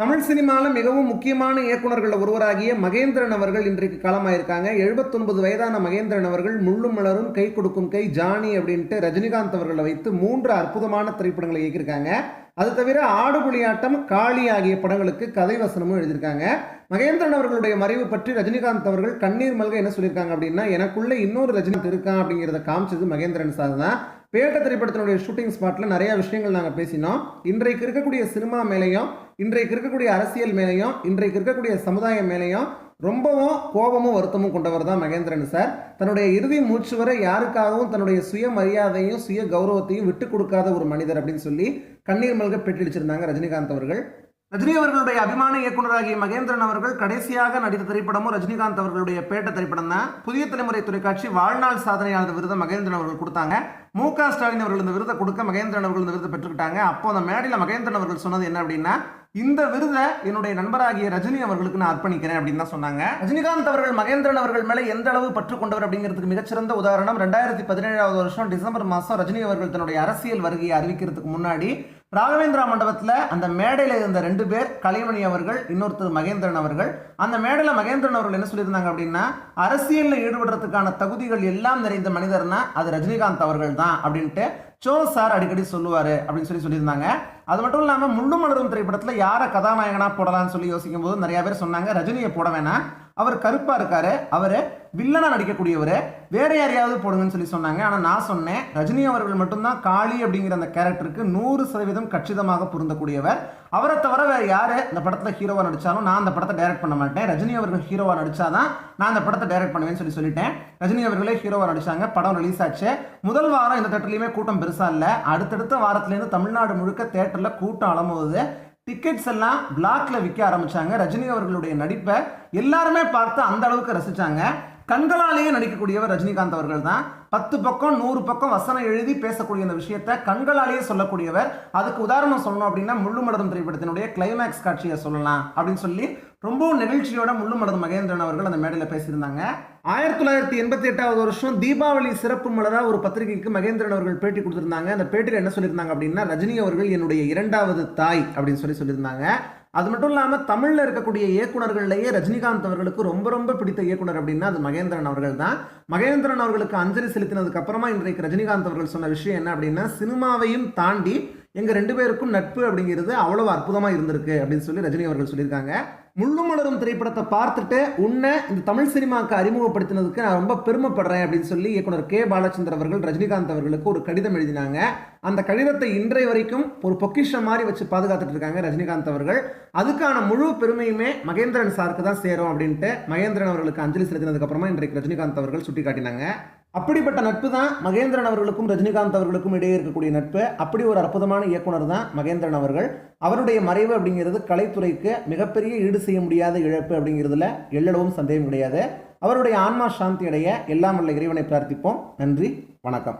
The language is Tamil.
தமிழ் சினிமாவில் மிகவும் முக்கியமான இயக்குனர்களில் ஒருவராகிய மகேந்திரன் அவர்கள் இன்றைக்கு களமாயிருக்காங்க 79 வயதான மகேந்திரன் அவர்கள் முள்ளும் மலரும் கை கொடுக்கும் கை ஜானி அப்படின்ட்டு ரஜினிகாந்த் அவர்களை வைத்து மூன்று அற்புதமான திரைப்படங்களை இயக்கியிருக்காங்க. அது தவிர ஆடுபுலியாட்டம் காளி ஆகிய படங்களுக்கு கதை வசனமும் எழுதியிருக்காங்க. மகேந்திரன் அவர்களுடைய மறைவு பற்றி ரஜினிகாந்த் அவர்கள் கண்ணீர் மல்க என்ன சொல்லியிருக்காங்க அப்படின்னா எனக்குள்ள இன்னொரு ரஜினிகாந்த் இருக்கான் அப்படிங்கிறத காமிச்சது மகேந்திரன் சார் தான். பேட்ட திரைப்படத்தினுடைய ஷூட்டிங் ஸ்பாட்டில் நிறைய விஷயங்கள் நாங்கள் பேசினோம். இன்றைக்கு இருக்கக்கூடிய சினிமா மேலேயும் இன்றைக்கு இருக்கக்கூடிய அரசியல் மேலேயும் இன்றைக்கு இருக்கக்கூடிய சமுதாயம் மேலேயும் ரொம்பவும் கோபமும் வருத்தமும் கொண்டவர் தான் மகேந்திரன் சார் தன்னுடைய இறுதி மூச்சு வரை யாருக்காகவும் தன்னுடைய சுய மரியாதையும் சுய கௌரவத்தையும் விட்டு கொடுக்காத ஒரு மனிதர் அப்படின்னு சொல்லி கண்ணீர் மல்க பெற்றடிச்சிருந்தாங்க ரஜினிகாந்த் அவர்கள். ரஜினி அவர்களுடைய அபிமான இயக்குனராகிய மகேந்திரன் அவர்கள் கடைசியாக நடித்த திரைப்படமும் ரஜினிகாந்த் அவர்களுடைய பேட்ட திரைப்படம் தான். புதிய தலைமுறை தொலைக்காட்சி வாழ்நாள் சாதனையாளர் விருதை மகேந்திரன் அவர்கள் கொடுத்தாங்க. மு க. ஸ்டாலின் அவர்கள் இந்த விருதை கொடுக்க மகேந்திரன் அவர்கள் இந்த விருதை பெற்றுக்கிட்டாங்க. அப்போ அந்த மேடையில் மகேந்திரன் அவர்கள் சொன்னது என்ன அப்படின்னா இந்த விருதை என்னுடைய நண்பராகிய ரஜினி அவர்களுக்கு நான் அர்ப்பணிக்கிறேன் அப்படின்னு தான் சொன்னாங்க. ரஜினிகாந்த் அவர்கள் மகேந்திரன் அவர்கள் மேலே எந்த அளவு பற்று கொண்டவர் அப்படிங்கிறதுக்கு மிகச்சிறந்த உதாரணம் ரெண்டாயிரத்தி பதினேழாவது வருஷம் டிசம்பர் மாதம் ரஜினி அவர்கள் தன்னுடைய அரசியல் வருகையை அறிவிக்கிறதுக்கு முன்னாடி ராகவேந்திரா மண்டபத்தில் அந்த மேடையில் இருந்த ரெண்டு பேர் கலைமணி அவர்கள் இன்னொருத்தர் மகேந்திரன் அவர்கள். அந்த மேடையில் மகேந்திரன் அவர்கள் என்ன சொல்லியிருந்தாங்க அப்படின்னா அரசியலில் ஈடுபடுறதுக்கான தகுதிகள் எல்லாம் நிறைந்த மனிதர்னா அது ரஜினிகாந்த் அவர்கள் தான் அப்படின்ட்டு சோ சார் அடிக்கடி சொல்லுவார் அப்படின்னு சொல்லி சொல்லியிருந்தாங்க. அது மட்டும் இல்லாமல் முள்ளு மலரும் திரைப்படத்தில் யாரை கதாநாயகனாக போடலாம்னு சொல்லி யோசிக்கும் போது நிறையா பேர் சொன்னாங்க ரஜினியை போட வேணாம். அவர் கருப்பாக இருக்காரு. அவர் வில்லனா நடிக்கக்கூடியவர் வேற யாரையாவது போடுங்கன்னு சொல்லி சொன்னாங்க. ஆனால் நான் சொன்னேன் ரஜினி அவர்கள் மட்டும்தான் காளி அப்படிங்கிற அந்த கேரக்டருக்கு நூறு சதவீதம் கச்சிதமாக பொருந்தக்கூடியவர். அவரை தவிர வேற யாரு இந்த படத்தில் ஹீரோவா நடிச்சாலும் நான் அந்த படத்தை டைரக்ட் பண்ண மாட்டேன். ரஜினி அவர்கள் ஹீரோவா நடிச்சாதான் நான் அந்த படத்தை டைரக்ட் பண்ணுவேன்னு சொல்லி சொல்லிட்டேன். ரஜினி அவர்களே ஹீரோவா நடிச்சாங்க படம் ரிலீஸ் ஆச்சு. முதல் வாரம் இந்த தேட்டர்லையுமே கூட்டம் பெருசா இல்லை. அடுத்தடுத்த வாரத்துலேருந்து தமிழ்நாடு முழுக்க தேட்டரில் கூட்டம் அலமுவது டிக்கெட்ஸ் எல்லாம் பிளாக்ல விற்க ஆரம்பிச்சாங்க. ரஜினி அவர்களுடைய நடிப்பை எல்லாருமே பார்த்து அந்த அளவுக்கு ரசிச்சாங்க. கண்களாலேயே நடிக்கக்கூடியவர் ரஜினிகாந்த் அவர்கள் தான் பத்து பக்கம் நூறு பக்கம் வசனம் எழுதி பேசக்கூடிய அந்த விஷயத்தை கண்களாலேயே சொல்லக்கூடியவர். அதுக்கு உதாரணம் சொல்லணும் அப்படின்னா முள்ளு மலரும் திரைப்படத்தினுடைய கிளைமேக்ஸ் காட்சியை சொல்லலாம் அப்படின்னு சொல்லி ரொம்ப நெகிழ்ச்சியோட முள்ளு மலரும் மகேந்திரன் அவர்கள் அந்த மேடையில் பேசியிருந்தாங்க. ஆயிரத்தி தொள்ளாயிரத்தி எண்பத்தி எட்டாவது வருஷம் தீபாவளி சிறப்பு மலராக ஒரு பத்திரிகைக்கு மகேந்திரன் அவர்கள் பேட்டி கொடுத்துருந்தாங்க. அந்த பேட்டியில் என்ன சொல்லியிருந்தாங்க அப்படின்னா ரஜினி அவர்கள் என்னுடைய இரண்டாவது தாய் அப்படின்னு சொல்லி சொல்லியிருந்தாங்க. அது மட்டும் இல்லாமல் தமிழில் இருக்கக்கூடிய இயக்குனர்கள்லேயே ரஜினிகாந்த் அவர்களுக்கு ரொம்ப ரொம்ப பிடித்த இயக்குனர் அப்படின்னா அது மகேந்திரன் அவர்கள் தான் மகேந்திரன் அவர்களுக்கு அஞ்சலி செலுத்தினதுக்கு அப்புறமா இன்றைக்கு ரஜினிகாந்த் அவர்கள் சொன்ன விஷயம் என்ன அப்படின்னா சினிமாவையும் தாண்டி எங்கள் ரெண்டு பேருக்கும் நட்பு அப்படிங்கிறது அவ்வளவு அற்புதமாக இருந்திருக்கு அப்படின்னு சொல்லி ரஜினி அவர்கள் சொல்லியிருக்காங்க. முள்ளுமலரும் திரைப்படத்தை பார்த்துட்டு உன்னை இந்த தமிழ் சினிமாவுக்கு அறிமுகப்படுத்தினதுக்கு நான் ரொம்ப பெருமைப்படுறேன் அப்படின்னு சொல்லி இயக்குனர் கே. பாலச்சந்தர் அவர்கள் ரஜினிகாந்த் அவர்களுக்கு ஒரு கடிதம் எழுதினாங்க. அந்த கடிதத்தை இன்றைய வரைக்கும் ஒரு பொக்கிஷம் மாதிரி வச்சு பாதுகாத்துட்டு இருக்காங்க ரஜினிகாந்த் அவர்கள். அதுக்கான முழு பெருமையுமே மகேந்திரன் சாருக்கு தான் சேரும் அப்படின்ட்டு மகேந்திரன் அவர்களுக்கு அஞ்சலி செலுத்தினதுக்கு அப்புறமா இன்றைக்கு ரஜினிகாந்த் அவர்கள் சுட்டி காட்டினாங்க அப்படிப்பட்ட நட்பு தான் மகேந்திரன் அவர்களுக்கும் ரஜினிகாந்த் அவர்களுக்கும் இடையே இருக்கக்கூடிய நட்பு. அப்படி ஒரு அற்புதமான இயக்குனர் தான் மகேந்திரன் அவர்கள். அவருடைய மறைவு அப்படிங்கிறது கலைத்துறைக்கு மிகப்பெரிய ஈடு செய்ய முடியாத இழப்பு அப்படிங்கிறதுல எல்லளவும் சந்தேகம் கிடையாது. அவருடைய ஆன்மா சாந்தி அடைய எல்லாம் உள்ள இறைவனை பிரார்த்திப்போம். நன்றி வணக்கம்.